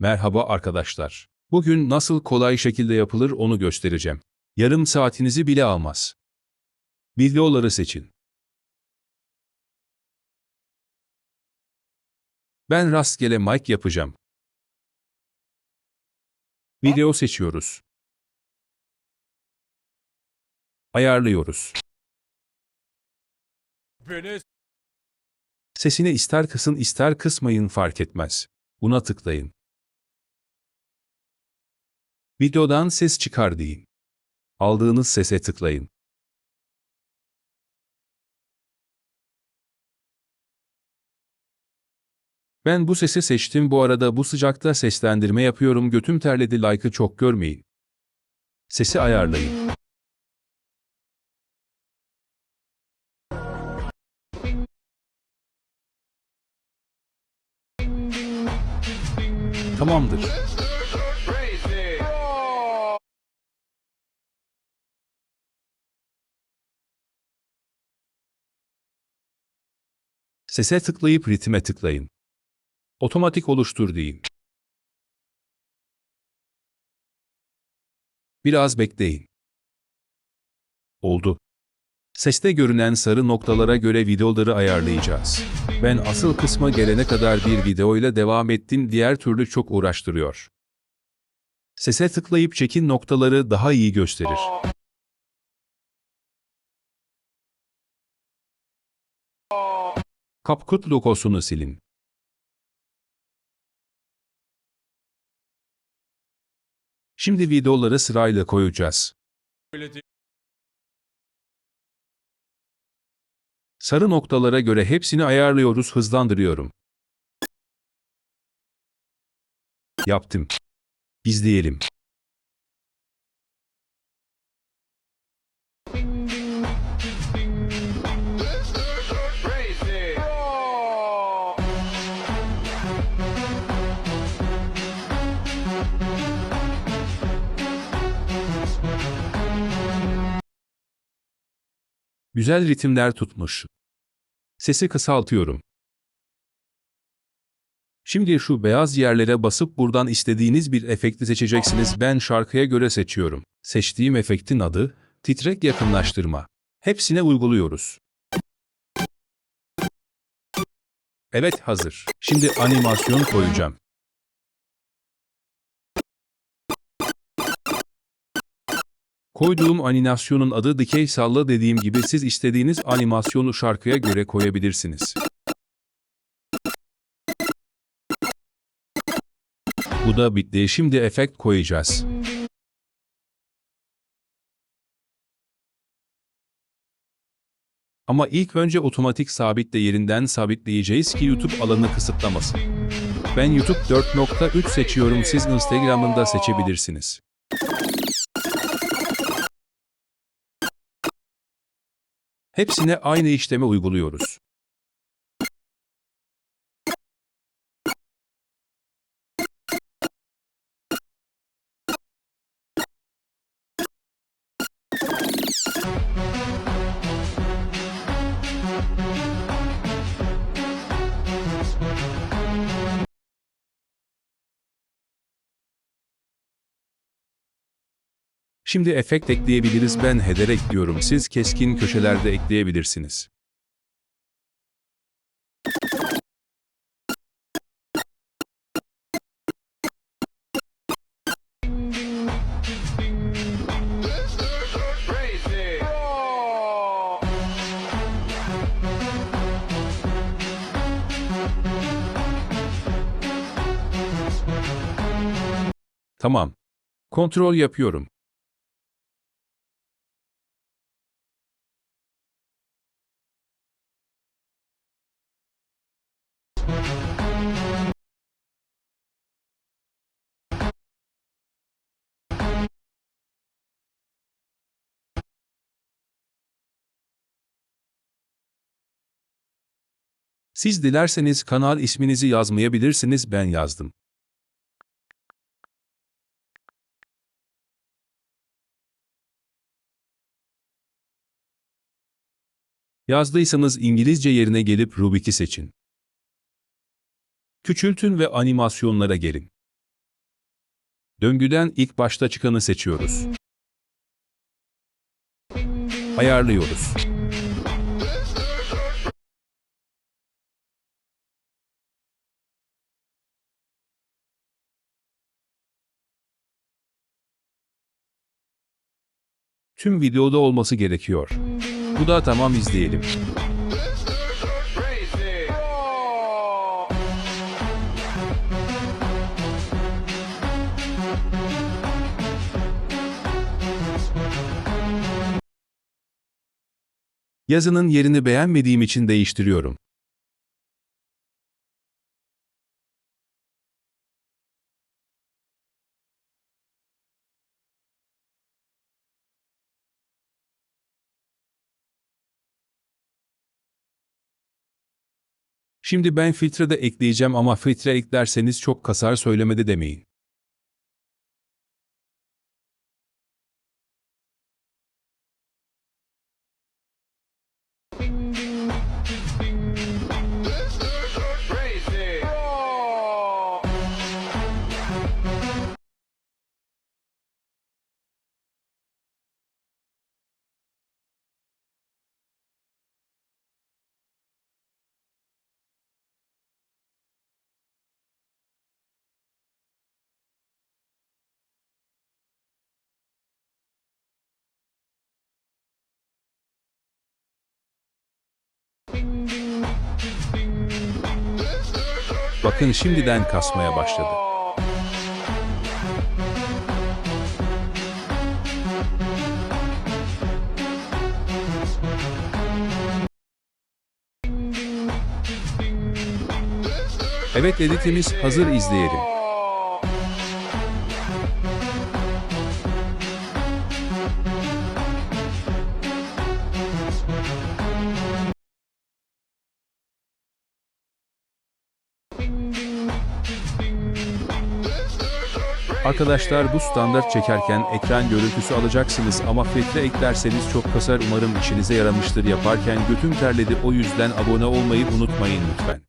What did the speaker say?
Merhaba arkadaşlar. Bugün nasıl kolay şekilde yapılır onu göstereceğim. Yarım saatinizi bile almaz. Videoları seçin. Ben rastgele mic yapacağım. Video seçiyoruz. Ayarlıyoruz. Sesini ister kısın ister kısmayın fark etmez. Buna tıklayın. Videodan ses çıkar deyin. Aldığınız sese tıklayın. Ben bu sesi seçtim bu arada bu sıcakta seslendirme yapıyorum götüm terledi like'ı çok görmeyin. Sesi ayarlayın. Tamamdır. Sese tıklayıp ritme tıklayın. Otomatik oluştur deyin. Biraz bekleyin. Oldu. Seste görünen sarı noktalara göre videoları ayarlayacağız. Ben asıl kısma gelene kadar bir videoyla devam ettim diğer türlü çok uğraştırıyor. Sese tıklayıp çekin noktaları daha iyi gösterir. CapCut logosunu silin. Şimdi videoları sırayla koyacağız. Sarı noktalara göre hepsini ayarlıyoruz, hızlandırıyorum. Yaptım. İzleyelim. Güzel ritimler tutmuş. Sesi kısaltıyorum. Şimdi şu beyaz yerlere basıp buradan istediğiniz bir efekti seçeceksiniz. Ben şarkıya göre seçiyorum. Seçtiğim efektin adı titrek yakınlaştırma. Hepsine uyguluyoruz. Evet hazır. Şimdi animasyon koyacağım. Koyduğum animasyonun adı dikey salla dediğim gibi siz istediğiniz animasyonu şarkıya göre koyabilirsiniz. Bu da bitti. Şimdi efekt koyacağız. Ama ilk önce otomatik sabitle yerinden sabitleyeceğiz ki YouTube alanı kısıtlamasın. Ben YouTube 4.3 seçiyorum siz Instagram'ın da seçebilirsiniz. Hepsine aynı işlemi uyguluyoruz. Şimdi efekt ekleyebiliriz ben header ekliyorum siz keskin köşelerde ekleyebilirsiniz. Tamam. Kontrol yapıyorum. Siz dilerseniz kanal isminizi yazmayabilirsiniz ben yazdım. Yazdıysanız İngilizce yerine gelip Rubik'i seçin. Küçültün ve animasyonlara gelin. Döngüden ilk başta çıkanı seçiyoruz. Ayarlıyoruz. Tüm videoda olması gerekiyor. Bu da tamam izleyelim. Yazının yerini beğenmediğim için değiştiriyorum. Şimdi ben filtre de ekleyeceğim ama filtre eklerseniz çok kasar söylemedi demeyin. Bakın şimdiden kasmaya başladı. Evet editimiz hazır izleyelim. Arkadaşlar bu standart çekerken ekran görüntüsü alacaksınız ama filtre eklerseniz çok kasar. Umarım işinize yaramıştır. Yaparken götüm terledi. O yüzden abone olmayı unutmayın lütfen.